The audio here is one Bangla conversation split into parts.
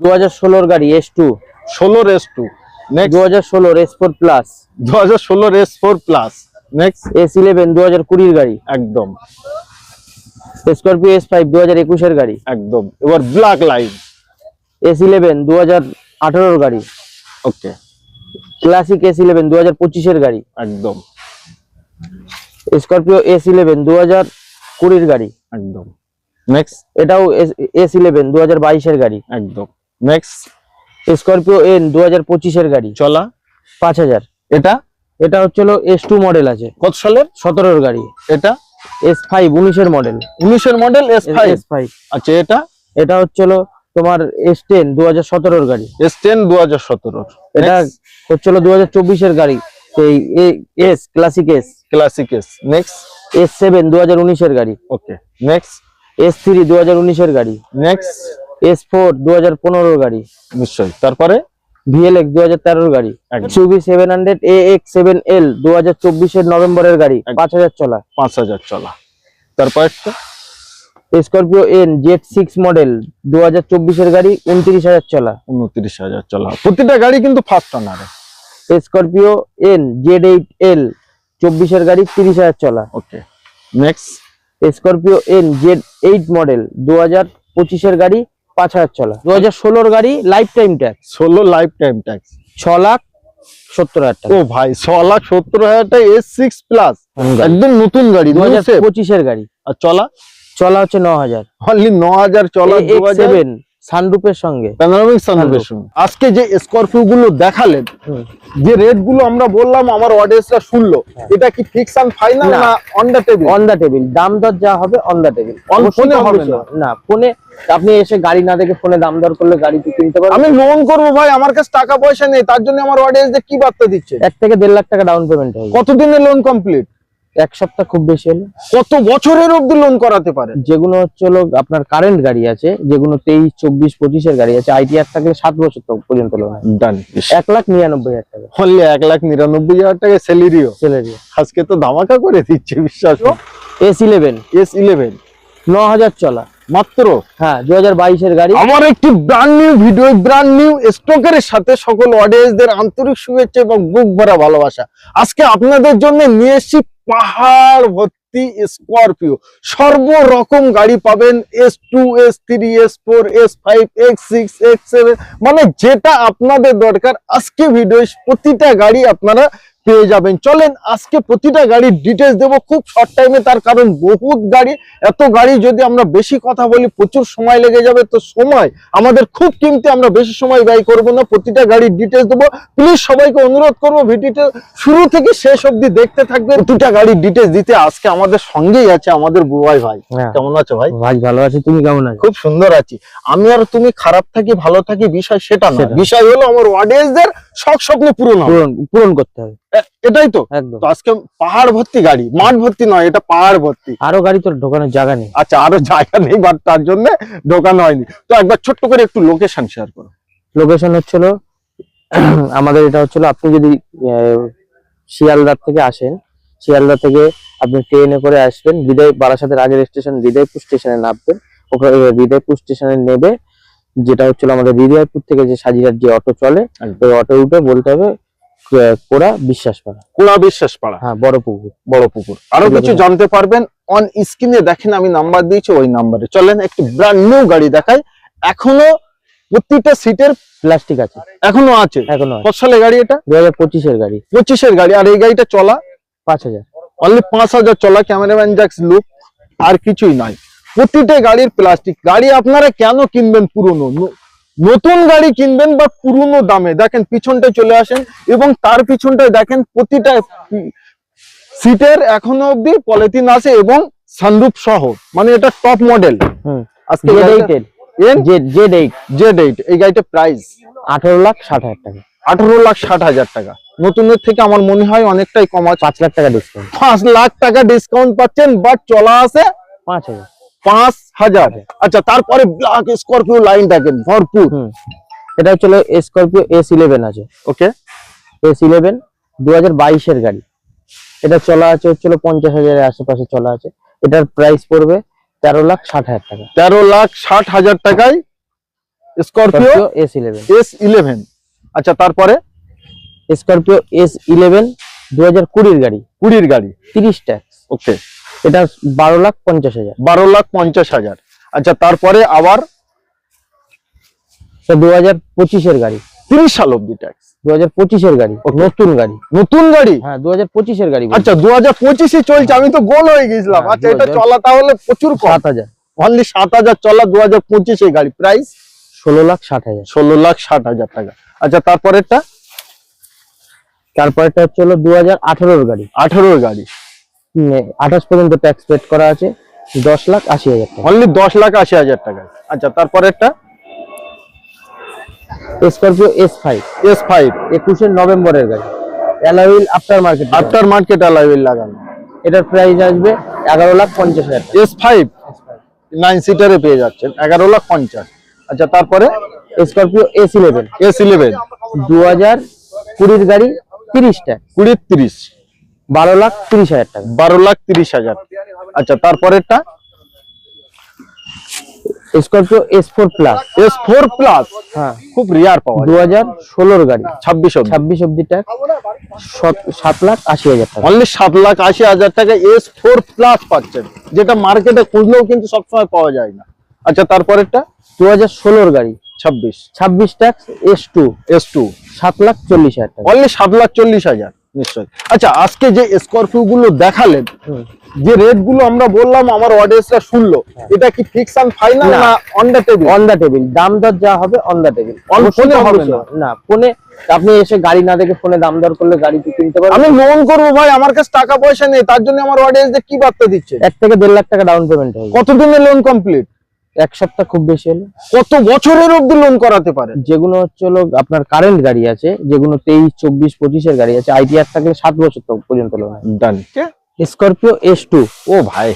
দু হাজার ষোলোর গাড়ি এস টু ষোলো রেস টু নেক্সট দু হাজার ষোলোর এস ফোর প্লাস। দু হাজার ষোলো race four plus. Next S eleven দু হাজার কুড়ির গাড়ি। একদম। স্করপিও এস ফাইভ দু হাজার একুশের গাড়ি। একদম। এবার ব্ল্যাক লাইন এস ইলেভেন দু হাজার আঠারোর গাড়ি। ওকে ক্লাসিক এস ইলেভেন দু হাজার পঁচিশের গাড়ি। একদম। স্করপিও এস ইলেভেন দু হাজার কুড়ির গাড়ি। একদম। নেক্সট এটাও এস ইলেভেন দু হাজার বাইশের গাড়ি। একদম। নেক্সট স্করপিও এন দু হাজার পঁচিশের গাড়ি। চলা। পাঁচ হাজার। এটা? এটা হচ্ছিল এস টু মডেল আছে। কত সালের? সতেরোর গাড়ি। এটা? এস ফাইভ উনিশের মডেল উনিশের model S five S five আচ্ছা এটা? এটা হচ্ছিল তোমার এস টেন দু হাজার সতেরোর গাড়ি। এস টেন দু হাজার সতেরোর। এটা হচ্ছিল দু হাজার চব্বিশের গাড়ি। এই S classic S classic S next S seven দু হাজার উনিশের গাড়ি। ওকে নেক্সট এস থ্রি দু হাজার উনিশের গাড়ি। নেক্সট এস ফোর দু হাজার পনেরোর গাড়ি। নিশ্চয়ই। তারপরে? ভিএলএক্স দু হাজার তেরোর গাড়ি। সুবি seven hundred A X seven L দু হাজার চব্বিশের নভেম্বরের গাড়ি পাঁচ হাজার চলা। পাঁচ হাজার চলা। তারপর Scorpio N Z six model দু হাজার চব্বিশের গাড়ি উনত্রিশ হাজার চলা। উনত্রিশ হাজার চলা। প্রতিটা গাড়ি কিন্তু first অনারে Scorpio N Z eight L চব্বিশের গাড়ি তিরিশ হাজার চলা। Okay. Next Scorpio N Z eight model দু হাজার পঁচিশের গাড়ি পাঁচ হাজার চলা দু হাজার ষোলোর গাড়ি লাইফ টাইম ট্যাক্স ষোলো লাইফ টাইম ট্যাক্স ছ লাখ সত্তর হাজার টাকা। ও ভাই ছ লাখ সত্তর হাজারটা এস সিক্স প্লাস একদম নতুন গাড়ি দু হাজার পঁচিশের গাড়ি। আর চলা চলা হচ্ছে ন হাজার অনলি ন হাজার চলা দু সেভেন সানরুপের সঙ্গে। প্যানোরামিক সানরুফের আজকে যে স্করপিও গুলো দেখালেন যে রেটগুলো আমরা বললাম আমার অডিয়েন্সরা শুনলো এটা কি ফিক্স এন্ড ফাইনাল না। On the table on the table দাম দর যা হবে অন দা টেবিল phone হবে না? না ফোনে আপনি এসে গাড়ি না দেখে ফোনে দাম দর করলে গাড়ি কিনতে পারবেন? আমি লোন করব ভাই আমার কাছে টাকা পয়সা নেই তার জন্য আমার অডিয়েন্সদের কি বার্তা দিচ্ছে? এক থেকে দেড় লাখ টাকা ডাউন পেমেন্ট হবে কতদিনে লোন কমপ্লিট এক সপ্তাহ খুব বেশি হলে। কত বছরের অবধি লোন করাতে পারে? যেগুলো হচ্ছে হলো আপনার কারেন্ট গাড়ি আছে যেগুলো তেইশ চব্বিশ পঁচিশের গাড়ি আছে আইটিআর থাকলে সাত বছর পর্যন্ত লোন ডান এক লাখ নিরানব্বই হাজার টাকা। অনলি এক লাখ নিরানব্বই হাজার টাকা স্যালারিও স্যালারি আজকে তো ধামাকা করে দিচ্ছে বিশ্বাস এস ইলেভেন এস ইলেভেন ন হাজার চলা। মাত্র হ্যাঁ দু হাজার বাইশের গাড়ি। আমার একটি brand new video brand new স্টকের সাথে সকল অডিয়েন্সদের আন্তরিক শুভেচ্ছা এবং বুক ভরা ভালোবাসা। আজকে আপনাদের জন্য নিয়ে এসেছি পাহাড় ভর্তি স্করপিও সর্বরকম গাড়ি পাবেন S two S three S four S five X six X seven মানে যেটা আপনাদের দরকার। আজকে ভিডিও প্রতিটা গাড়ি আপনারা পেয়ে যাবেন। চলেন আজকে প্রতিটা গাড়ির ডিটেলস দেবো। খুব শর্ট টাইমে তার কারণ বহুত গাড়ি। এত গাড়ি যদি আমরা বেশি কথা বলি প্রচুর সময় লেগে যাবে। তো সময় আমাদের খুব কিমতি আমরা বেশি সময় ব্যয় করব না। প্রতিটা গাড়ির ডিটেলস দেবো। প্লিজ সবাইকে অনুরোধ করব ভিডিওটা শুরু থেকে শেষ অবধি দেখতে থাকবে প্রতিটা গাড়ির ডিটেলস দিতে আজকে আমাদের সঙ্গেই আছে আমাদের বুবাই ভাই। হ্যাঁ। কেমন আছো ভাই? ভাই ভালো আছি। তুমি কেমন আছো? খুব সুন্দর আছি। আমি আর তুমি খারাপ থাকি ভালো থাকি বিষয় সেটা না বিষয় হলো আমার অডিয়েন্সদের শখ স্বপ্ন পূরণ পূরণ পূরণ করতে হবে। এটাই তো। একদম। তো আজকে পাহাড় ভর্তি গাড়ি মাঠ ভর্তি নয় এটা পাহাড় ভর্তি। আরও গাড়ি তোর ঢোকানোর জায়গা নেই। আচ্ছা আরও জায়গা নেই বাট তার জন্য ঢোকানো হয়নি। তো একবার ছোট্ট করে একটু লোকেশন শেয়ার করো। লোকেশন হচ্ছিল আমাদের এটা হচ্ছিল আপনি যদি শিয়ালদার থেকে আসেন শিয়ালদা থেকে আপনি ট্রেনে করে আসবেন হৃদয় বারাসাতের আগের স্টেশন হৃদয়পুর স্টেশনে নামবেন। ওখানে হৃদয়পুর স্টেশনে নেবে যেটা হচ্ছিল আমাদের হৃদয়পুর থেকে যে সাজিরার যে অটো চলে ওই অটো উঠে বলতে হবে কোড়া বিশ্বাস পাড়া কোড়া বিশ্বাস পাড়া হ্যাঁ বড় পুকুর। বড় পুকুর। আরও কিছু জানতে পারবেন অন স্ক্রিনে দেখেন আমি নাম্বার দিয়েছি ওই নাম্বারে চলেন একটি ব্র্যান্ড নিউ গাড়ি দেখাই। এখনও প্রতিটা সিটের প্লাস্টিক আছে। এখনও আছে? এখনও কত সালে গাড়ি এটা? দু হাজার পঁচিশের গাড়ি। পঁচিশের গাড়ি। আর এই গাড়িটা চলা? পাঁচ হাজার। অনলি পাঁচ হাজার চলা। ক্যামেরাম্যান জ্যাক্স লুক আর কিছুই নাই। প্রতিটা গাড়ির প্লাস্টিক গাড়ি আপনারা কেন কিনবেন পুরনো? নতুন গাড়ি কিনবেন বা পুরনো দামে। দেখেন পিছনটায় চলে আসেন এবং তার পিছনটায় দেখেন প্রতিটা সিটের এখনও অব্দি পলিথিন আছে এবং সানরুফ সহ। মানে এটা টপ মডেল আজকে জেড এইট জেড এইট এই প্রাইস আঠারো লাখ ষাট হাজার টাকা। আঠারো লাখ ষাট হাজার টাকা। নতুনের থেকে আমার মনে হয় অনেকটাই কম আছে। পাঁচ লাখ টাকা ডিসকাউন্ট পাঁচ লাখ টাকা ডিসকাউন্ট পাচ্ছেন বাট চলা আছে পাঁচ হাজার। পাঁচ হাজার। আচ্ছা তারপরে ব্ল্যাক স্করপিও লাইন দেখেন ভরপুর। এটা হচ্ছিল স্করপিও এস ইলেভেন আছে। ওকে এস ইলেভেন দু হাজার বাইশের গাড়ি। এটা চলা আছে হচ্ছিল পঞ্চাশ হাজারের আশেপাশে চলা আছে। এটার প্রাইস পড়বে তেরো লাখ ষাট হাজার টাকা। তেরো লাখ ষাট হাজার টাকায় Scorpio S eleven S eleven আচ্ছা তারপরে? স্করপিও এস ইলেভেন দু হাজার কুড়ির গাড়ি। কুড়ির গাড়ি। তিরিশ ট্যাক্স ওকে এটা বারো লাখ পঞ্চাশ হাজার। বারো লাখ পঞ্চাশ হাজার। আচ্ছা তারপরে আবার দু হাজার পঁচিশের গাড়ি। তিরিশ সাল অব্দি ট্যাক্স দু হাজার পঁচিশের গাড়ি নতুন গাড়ি। নতুন গাড়ি? হ্যাঁ দু হাজার পঁচিশের গাড়ি আচ্ছা দু হাজার পঁচিশে চলছে আমি তো গোল হয়ে গেছিলাম। হ্যাঁ, আচ্ছা এটা চলা তাহলে প্রচুর সাত হাজার। অনলি সাত হাজার চলা দু হাজার পঁচিশে গাড়ি। প্রাইস ষোলো লাখ ষাট হাজার। ষোলো লাখ ষাট হাজার টাকা। আচ্ছা তারপরেরটা? তারপরেটা হচ্ছে হলো দু হাজার আঠারোর গাড়ি। আঠারোর গাড়ি। আঠাশ পর্যন্ত ট্যাক্স পেড করা আছে দশ লাখ আশি হাজার টাকা। অনলি দশ লাখ আশি হাজার টাকা আচ্ছা তারপরেরটা Scorpio S five S five একুশে নভেম্বরের গাড়ি। Alloy wheel after market after market alloy wheel লাগানো। এটার প্রাইস আসবে এগারো লাখ পঞ্চাশ হাজার এস ফাইভ নাইন সিটারে পেয়ে যাচ্ছেন এগারো লাখ পঞ্চাশ। আচ্ছা তারপরে? Scorpio S eleven S eleven দু হাজার কুড়ির গাড়ি তিরিশটা। কুড়ির তিরিশ। বারো লাখ তিরিশ হাজার টাকা। বারো লাখ তিরিশ হাজার। আচ্ছা তারপরেরটা? Scorpio S four plus S four plus হ্যাঁ। খুব রিয়ার পাওয়া দু হাজার ষোলোর গাড়ি। ছাব্বিশ ছাব্বিশ অব্দি ট্যাক্স সাত লাখ আশি হাজার টাকা। অনলি সাত লাখ আশি হাজার টাকা এস ফোর প্লাস পাচ্ছেন। যেটা মার্কেটে খুঁজলেও কিন্তু সবসময় পাওয়া যায় না। আচ্ছা তারপরেরটা? দু হাজার ষোলোর গাড়ি। ছাব্বিশ। ছাব্বিশ tax S two S two সাত লাখ চল্লিশ হাজার টাকা। অনলি সাত লাখ চল্লিশ হাজার। নিশ্চয় আচ্ছা আজকে যে স্করপিও গুলো দেখালেন যে রেটগুলো আমরা বললাম আমার অডিয়েন্সরা শুনলো এটা কি ফিক্স অ্যান্ড ফাইনাল না। On the table on the table দাম দর যা হবে অন দ্য টেবিল হবে না? না। ফোনে আপনি এসে গাড়ি না দেখে ফোনে দাম দর করলে গাড়ি কিনতে পারবেন। আমি লোন করব ভাই আমার কাছে টাকা পয়সা নেই তার জন্য আমার অডিয়েন্সদের কি বার্তা দিচ্ছে? এক থেকে দেড় লাখ টাকা ডাউন পেমেন্ট হবে। কতদিনে লোন কমপ্লিট এক সপ্তাহ খুব বেশি হলে। কত বছরের অব্দি লোন করাতে পারে যেগুলো হচ্ছে হলো আপনার কারেন্ট গাড়ি আছে যেগুলো তেইশ চব্বিশ পঁচিশের গাড়ি আছে আইটিআর থাকলে সাত বছর পর্যন্ত loan done Scorpio S two ও ভাই।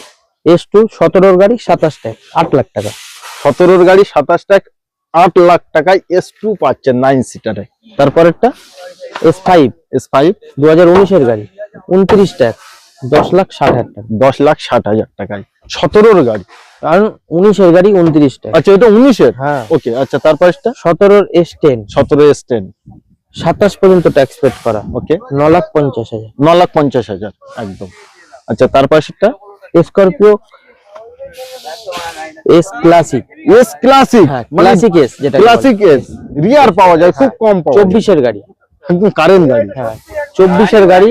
এস টু সতেরোর গাড়ি সাতাশ টাকা আট লাখ টাকা। সতেরোর গাড়ি সাতাশ টাকা আট লাখ টাকায় এস টু পাচ্ছেন নাইন সিটারে তারপরেরটা? এস ফাইভ এস ফাইভ দু হাজার উনিশের গাড়ি উনত্রিশ টাকা দশ লাখ ষাট হাজার টাকা। দশ লাখ ষাট হাজার টাকায়। সতেরোর গাড়ি। কারণ উনিশের গাড়ি উনত্রিশ টাকা আচ্ছা এটা উনিশের? হ্যাঁ। ওকে আচ্ছা সতেরোর এস টেন সতেরো এস টেন সাতাশ পর্যন্ত ট্যাক্স পেড করা। ওকে। ন লাখ পঞ্চাশ হাজার ন লাখ পঞ্চাশ হাজার একদম আচ্ছা Scorpio S classic S classic classic S যেটা ক্লাসিক এস রিয়ার পাওয়া যায় খুব কম পাওয়া চব্বিশের গাড়ি। একদম কারেন্ট গাড়ি। হ্যাঁ চব্বিশের গাড়ি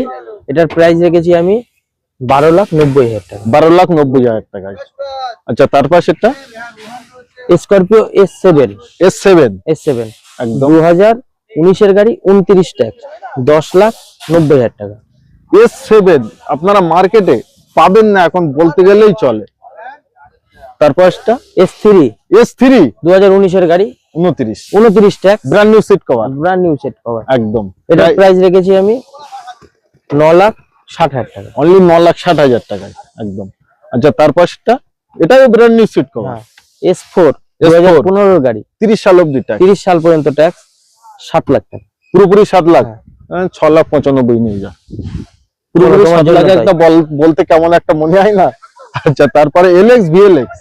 এটার প্রাইস রেখেছি আমি বারো লাখ নব্বই হাজার টাকা। বারো লাখ নব্বই হাজার টাকা। আচ্ছা তারপর সেটা Scorpio S seven. S seven? S seven. একদম। দু হাজার উনিশের গাড়ি উনত্রিশ ট্যাক্স। দশ লাখ নব্বই হাজার টাকা। এস সেভেন আপনারা মার্কেটে পাবেন না এখন বলতে গেলেই চলে। তারপর সেটা এস থ্রি। S three? দু হাজার উনিশের গাড়ি উনত্রিশ। উনত্রিশ tax. Brand new seat cover. Brand new set cover. একদম। এটা প্রাইস রেখেছি আমি ন লাখ ষাট হাজার টাকা। অনলি ন লাখ ষাট হাজার টাকায় একদম। আচ্ছা সেটা এটাও ব্র্যান্ড নিউ সিট কভার হ্যাঁ এস ফোর দু হাজার পনেরোর গাড়ি। তিরিশ সাল অব্দি টাকা তিরিশ সাল পর্যন্ত ট্যাক্স সাত লাখ টাকা। পুরোপুরি সাত লাখ। হ্যাঁ। ছ লাখ পঁচানব্বই নিয়ে যা। পুরোপুরি লাখ একটা বল- বলতে কেমন একটা মনে হয় না। আচ্ছা তারপরে এলএক্স ভিএলএক্স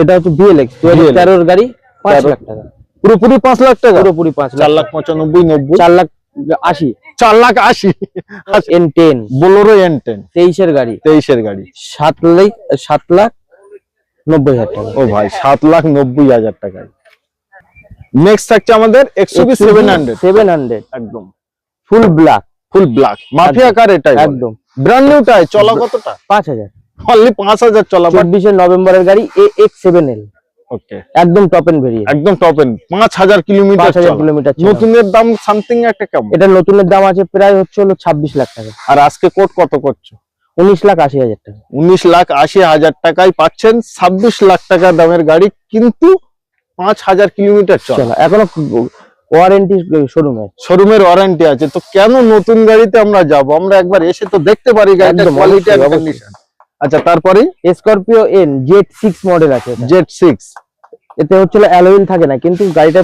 এটা হচ্ছে বিএলএক্স দু হাজার তেরোর গাড়ি পাঁচ লাখ টাকা। পুরোপুরি পাঁচ লাখ টাকা? পুরোপুরি পাঁচ চার লাখ লাখ পঁচানব্বই নব্বই। চার লাখ আশি। চার লাখ আশি। N ten Bolero N ten তেইশের গাড়ি। তেইশের গাড়ি। সাত লাখ সাত লাখ নব্বই হাজার টাকা। ও ভাই সাত লাখ নব্বই হাজার টাকায় নেক্সট থাকছে আমাদের XUV seven hundred seven hundred একদম। Full black full black mafia car এটাই একদম। ব্র্যান্ড নিউটাই চলা কতটা? পাঁচ হাজার। অনলি পাঁচ হাজার চলা। চব্বিশে নভেম্বরের গাড়ি এ এক্স সেভেন এল ওকে একদম টপ এন্ড ভেরিয়েন্ট একদম টপ এন্ড পাঁচ হাজার কিলোমিটার পাঁচ হাজার চলা। কিলোমিটার নতুনের দাম সামথিং একটা কেমন? এটা নতুনের দাম আছে প্রায় হচ্ছে হলো ছাব্বিশ লাখ টাকা। আর আজকে কোট কত করছ? উনিশ লাখ আশি হাজার টাকা। উনিশ লাখ আশি হাজার টাকায় পাচ্ছেন ছাব্বিশ লাখ টাকা দামের গাড়ি কিন্তু পাঁচ হাজার কিলোমিটার চলা। এখনও ওয়ারেন্টি শোরুমে শোরুমের ওয়ারেন্টি আছে। তো কেন নতুন গাড়িতে আমরা যাব? আমরা একবার এসে তো দেখতে পারি গাড়িটার কোয়ালিটি আর। কন্ডিশন আচ্ছা তারপরে? Scorpio N Z six model আছে জেড সিক্স এতে হচ্ছে অ্যালোইল থাকে না কিন্তু গাড়িটা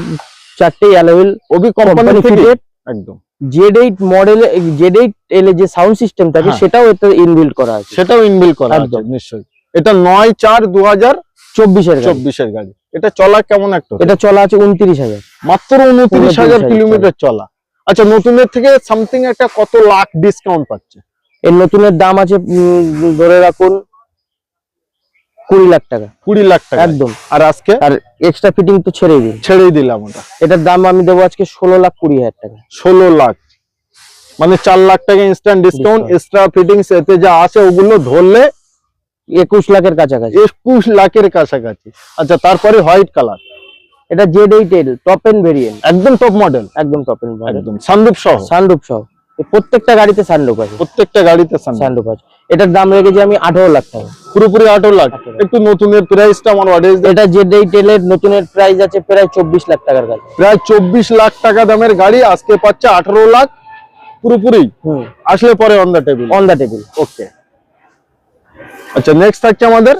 চারটেই অ্যালোইল ওবি কোম্পানি ফিটেড একদম। Z eight model Z eight L যে সাউন্ড সিস্টেম থাকে হ্যাঁ। সেটাও এতে ইনবিল্ড করা আছে। সেটাও ইনবিল করা আছে নিশ্চয়ই। এটা নয় চার দু হাজার চব্বিশের গাড়ি। চব্বিশের গাড়ি। এটা চলা কেমন একটা এটা চলা আছে উনত্রিশ হাজার। মাত্র উনত্রিশ হাজার কিলোমিটার চলা। আচ্ছা নতুনের থেকে সামথিং একটা কত লাখ ডিসকাউন্ট পাচ্ছে? এর নতুনের দাম আছে ধরে রাখুন কুড়ি লাখ টাকা। কুড়ি লাখ টাকা একদম। আর আজকে? আর এক্সট্রা ফিটিং তো ছেড়েই দিন ছেড়েই দিলাম ওটা। এটার দাম আমি দেবো আজকে ষোলো লাখ কুড়ি হাজার টাকা। ষোলো লাখ। মানে চার লাখ টাকা ইনস্ট্যান্ট ডিসকাউন্ট এক্সট্রা ফিটিংস এতে যা আছে ওগুলো ধরলে একুশ লাখের কাছাকাছি। একুশ লাখের কাছাকাছি। আচ্ছা তারপরে হোয়াইট কালার এটা Z eight L top end variant একদম টপ মডেল একদম টপ এন্ড একদম সানরূপ সহ। সানরুফ সহ। প্রত্যেকটা গাড়িতে সানরুফ আছে। প্রত্যেকটা গাড়িতে সানরূপ আছে। এটার দাম রেখেছি আমি আঠারো লাখ টাকা। পুরোপুরি আঠারো লাখ। 18 একটু নতুনের প্রাইসটা আমার অডিয়েন্স এটা এইট এল নতুনের প্রাইস আছে প্রায় চব্বিশ লাখ টাকার গাড়ি। প্রায় চব্বিশ লাখ টাকা দামের গাড়ি আজকে পাচ্ছে আঠারো লাখ পুরোপুরি। হুম। আসলে পরে on the table on the table okay আচ্ছা নেক্সট থাকছে আমাদের?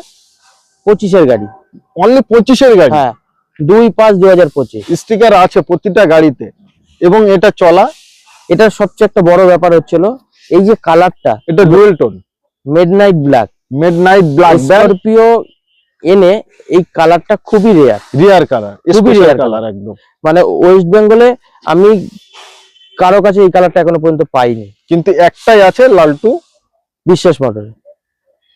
পঁচিশের গাড়ি। অনলি পঁচিশের গাড়ি? হ্যাঁ। দুই পাঁচ দুই হাজার পঁচিশ। স্টিকার আছে প্রতিটা গাড়িতে। এবং এটা চলা? এটার সবচেয়ে একটা বড় ব্যাপার হচ্ছিল এই যে কালারটা এটা dual tone midnight black midnight black Scorpio এনে এই কালারটা খুবই রেয়ার রিয়ার কালার খুবই rare কালার একদম। মানে ওয়েস্ট বেঙ্গলে আমি কারও কাছে এই কালারটা এখনও পর্যন্ত পাইনি। কিন্তু একটাই আছে লালটু। বিশ্বাস মোটর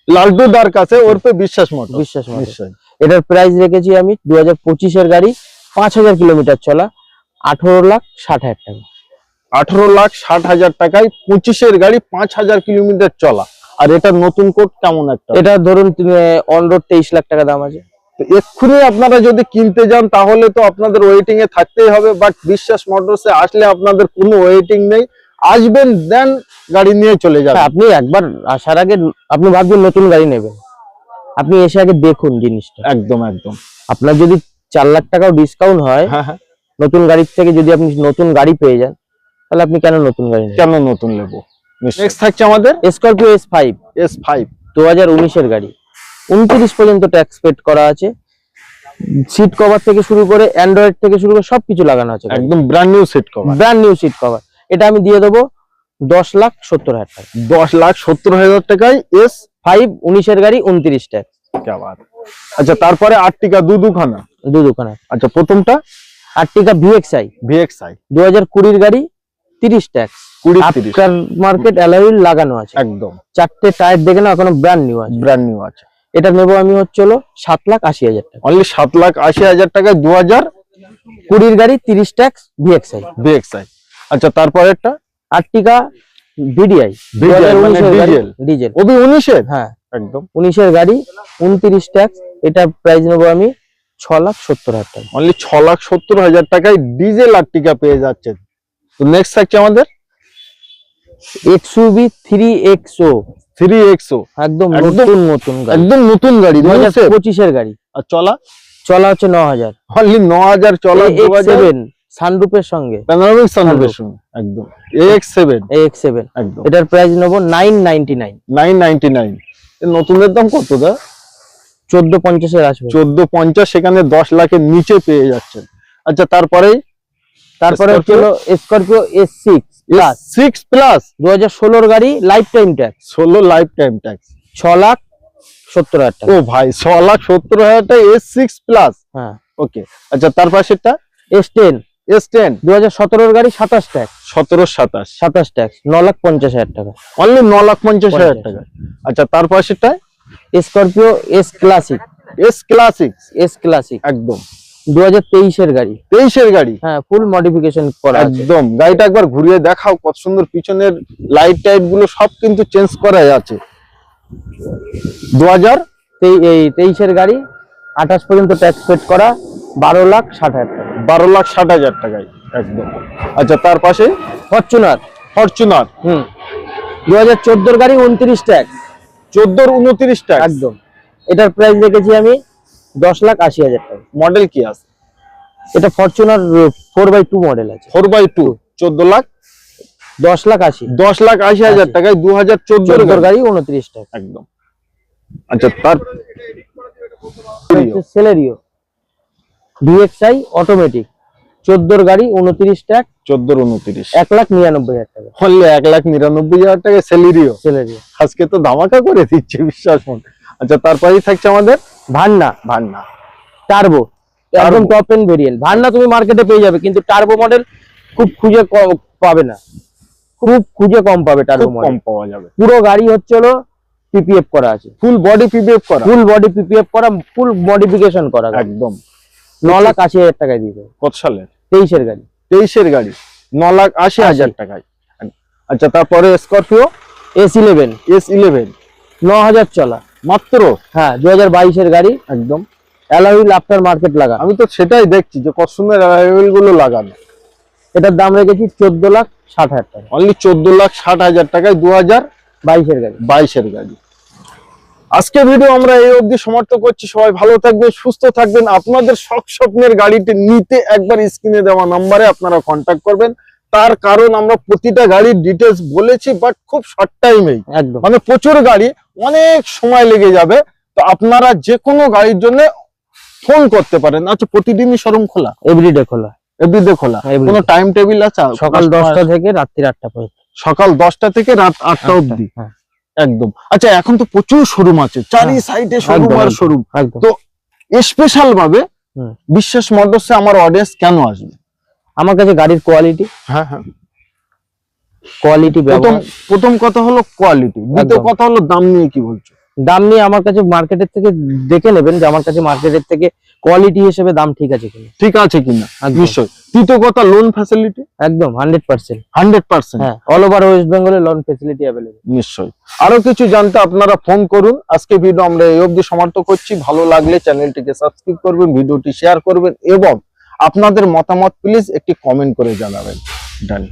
লালটু দার কাছে ওর পে বিশ্বাস মোটর বিশ্বাস নিশ্চয়ই। এটার প্রাইস রেখেছি আমি দু হাজার পঁচিশের গাড়ি পাঁচ হাজার কিলোমিটার চলা আঠারো লাখ ষাট হাজার টাকা। আঠারো লাখ ষাট হাজার টাকায় পঁচিশের গাড়ি পাঁচ হাজার কিলোমিটার চলা। আর এটা নতুন কোড কেমন একটা? এটা ধরুন অন রোড তেইশ লাখ টাকা দাম আছে। তো এক্ষুনি আপনারা যদি কিনতে যান তাহলে তো আপনাদের ওয়েটিং এ থাকতেই হবে বাট বিশ্বাস মোটরসে আসলে আপনাদের কোনো ওয়েটিং নেই। আসবেন দেন গাড়ি নিয়ে চলে হ্যাঁ, যাবেন আপনি একবার আসার আগে আপনি ভাবছেন নতুন গাড়ি নেবেন। আপনি এসে আগে দেখুন জিনিসটা। একদম একদম। আপনার যদি চার লাখ টাকাও ডিসকাউন্ট হয় হ্যাঁ হ্যাঁ। নতুন গাড়ির থেকে যদি আপনি নতুন গাড়ি পেয়ে যান তাহলে আপনি কেন নতুন গাড়ি কেন নতুন নেব? নেক্সট থাকছে আমাদের Scorpio S five S five দু হাজার উনিশের গাড়ি। উনত্রিশ পর্যন্ত ট্যাক্স পেড করা আছে। সিট কভার থেকে শুরু করে অ্যান্ড্রয়েড থেকে শুরু করে সবকিছু লাগানো আছে একদম brand new set cover brand new seat cover এটা আমি দিয়ে দেবো দশ লাখ সত্তর হাজার টাকা। দশ লাখ সত্তর হাজার টাকায় এস ফাইভ উনিশের গাড়ি উনত্রিশ ট্যাক্স আচ্ছা তারপরে আটটিকা দু দুখানা। দু দোকানে আচ্ছা প্রথমটা? আর্টিকা ভিএক্সআই ভিএক্সআই দু হাজার কুড়ির গাড়ি তিরিশ ট্যাক্স আফটার মার্কেট লাগানো আছে। একদম। চারটে টায়ার দেখে না এখনও ব্র্যান্ড নিউ আছে। ব্র্যান্ড নিউ আছে। এটা নেব আমি হচ্ছে হলো সাত লাখ আশি হাজার টাকা। অনলি সাত লাখ আশি হাজার টাকায় দু হাজার কুড়ির গাড়ি তিরিশ ট্যাক্স ভিএক্সআই ভিএক্সআই আচ্ছা তারপরেরটা? আর্টিকা ভিডিআই VDI মানে ডিজেল। ডিজেল ওবি উনিশের? হ্যাঁ। একদম। উনিশের গাড়ি উনত্রিশ ট্যাক্স প্রাইস নেব আমি ছ লাখ সত্তর হাজার টাকা। অনলি ছ লাখ সত্তর হাজার টাকায় ডিজেল আর্টিকা পেয়ে যাচ্ছে তো নেক্সট থাকছে আমাদের XUV three XO three XO একদম একদম- নতুন নতুন গাড়ি। একদম নতুন গাড়ি দু হাজার পঁচিশের গাড়ি। আর চলা? চলা হচ্ছে ন হাজার। অনলি ন হাজার চলা দু এক্স হাজার সানরুপের সঙ্গে। প্যানোরামিক সানরুফের সঙ্গে একদম। এক্স সেভেন এক্স সেভেন একদম। এটার প্রাইস নেব nine ninety nine nine ninety nine নতুনের দাম কত দা? চোদ্দ পঞ্চাশের আসবে। চোদ্দ পঞ্চাশ সেখানে দশ লাখের নিচে পেয়ে যাচ্ছেন। আচ্ছা তারপরে? তারপরে হচ্ছে হলো Scorpio S six plus six plus দু হাজার ষোলোর গাড়ি লাইফ টাইম ট্যাক্স ষোলো লাইফ টাইম ট্যাক্স ছ লাখ সত্তর হাজার টাকা। ও ভাই ছ লাখ সত্তর হাজার টাকা এস সিক্স প্লাস হ্যাঁ। ওকে আচ্ছা তার পাশেরটা? এস টেন এস টেন দু হাজার সতেরোর গাড়ি সাতাশ ট্যাক্স সতেরো সাতাশ। সাতাশ ট্যাক্স ন লাখ পঞ্চাশ হাজার টাকা। অনলি ন লাখ পঞ্চাশ হাজার টাকা। আচ্ছা তার পাশেরটা? Scorpio S classic S classics S classic একদম। দু হাজার তেইশের গাড়ি। তেইশের গাড়ি? হ্যাঁ ফুল মডিফিকেশন করা একদম। গাড়িটা একবার ঘুরিয়ে দেখাও কত সুন্দর পিছনের লাইট টাইটগুলো সব কিন্তু চেঞ্জ করা আছে। দু হাজার তেইশের গাড়ি আঠাশ পর্যন্ত ট্যাক্স পেড করা বারো লাখ ষাট হাজার টাকা। বারো লাখ ষাট হাজার টাকায় একদম। আচ্ছা তার পাশে? ফরচুনার। ফরচুনার। হুম। দু হাজার চোদ্দোর গাড়ি উনত্রিশ ট্যাক্স। চোদ্দোর উনত্রিশ একদম। এটার প্রাইস রেখেছি আমি দশ লাখ আশি হাজার টাকা। মডেল কি আছে? এটা Fortuner four by two model আছে। ফোর বাই টু চোদ্দ লাখ? দশ লাখ আশি। দশ লাখ আশি হাজার টাকায় দু হাজার চোদ্দোর চোদ্দোর গাড়ি উনত্রিশ টাকা। একদম। আচ্ছা তার সেলেরিও ভিএক্সআই অটোমেটিক চোদ্দোর গাড়ি উনত্রিশ ট্যাক চোদ্দোর উনত্রিশ। এক লাখ নিরানব্বই হাজার টাকা। হলে এক লাখ নিরানব্বই হাজার টাকা স্যালারিও সেলেরিও আজকে তো ধামাকা করে দিচ্ছে বিশ্বাস মন। আচ্ছা তারপরেই থাকছে আমাদের ভান্না ভান্না। টার্বো। একদম টপ এন্ড ভেরিয়েন্ট ভান্ডা তুমি মার্কেটে পেয়ে যাবে কিন্তু টার্বো মডেল খুব খুঁজে পাবে না। খুব খুঁজে কম পাবে টার্বো খুব কম মডেল পাওয়া যাবে। পুরো গাড়ি হচ্ছে হলো পিপিএফ করা আছে। ফুল বডি পিপিএফ করা। ফুল বডি পিপিএফ করা ফুল মডিফিকেশন করা একদম। ন লাখ আশি হাজার টাকায় দিয়ে দেবে। কত সালের? তেইশের গাড়ি। তেইশের গাড়ি। ন লাখ আশি হাজার টাকায়। আচ্ছা তারপরে Scorpio S eleven S eleven ন হাজার চলা। মাত্র? হ্যাঁ দু হাজার বাইশের গাড়ি একদম। অ্যালাউইল আফটার মার্কেট লাগা আমি তো সেটাই দেখছি যে কত সুন্দর অ্যারাইভেলগুলো লাগানো। এটার দাম রেখেছি চোদ্দ লাখ ষাট হাজার টাকা। অনলি চোদ্দ লাখ ষাট হাজার টাকায় দু হাজার বাইশের গাড়ি। বাইশের গাড়ি। আজকে ভিডিও আমরা এই অবধি সমাপ্ত করছি। সবাই ভালো থাকবেন সুস্থ থাকবেন। আপনাদের শখ স্বপ্নের গাড়িটি নিতে একবার স্ক্রিনে দেওয়া নম্বরে আপনারা কন্ট্যাক্ট করবেন। তার কারণ আমরা প্রতিটা গাড়ির ডিটেলস বলেছি বাট খুব শর্ট টাইমেই একদম। মানে প্রচুর গাড়ি অনেক সময় লেগে যাবে। তো আপনারা যে কোনো গাড়ির জন্য ফোন করতে পারেন। আচ্ছা প্রতিদিনই শোরুম খোলা? এভরিডে খোলা। এভরিডে খোলা? Everyday। কোনো টাইম টেবিল আছে? সকাল Customer- দশটা থেকে রাত্রি আটটা পর্যন্ত। সকাল দশটা থেকে রাত আটটা অবধি? হ্যাঁ, একদম। আচ্ছা এখন তো প্রচুর শোরুম আছে। চারি হ্যাঁ, সাইডে শোরুম আর। শোরুম তো স্পেশাল ভাবে বিশ্বাস মোটরসে আমার অডিয়েন্স কেন আসবে? আমার কাছে গাড়ির কোয়ালিটি হ্যাঁ হ্যাঁ। কোয়ালিটি প্রথম প্রথম কথা হলো কোয়ালিটি দ্বিতীয় কথা হলো দাম নিয়ে কি বলছো? দাম নিয়ে আমার কাছে মার্কেটের থেকে দেখে নেবেন যে আমার কাছে মার্কেটের থেকে কোয়ালিটি হিসেবে দাম ঠিক আছে কিনা। ঠিক আছে কিনা। নিশ্চয় তৃতীয় কথা লোন ফ্যাসিলিটি একদম হান্ড্রেড পার্সেন্ট হান্ড্রেড পার্সেন্ট হ্যাঁ অল ওভার ওয়েস্ট বেঙ্গলে লোন ফেসিলিটি অ্যাভেলেবল নিশ্চয়ই। আরও কিছু জানতে আপনারা ফোন করুন। আজকে ভিডিও আমরা এই অবধি সমাপ্ত করছি। ভালো লাগলে চ্যানেলটিকে সাবস্ক্রাইব করবেন ভিডিওটি শেয়ার করবেন এবং আপনাদের মতামত প্লিজ একটি কমেন্ট করে জানাবেন। ডান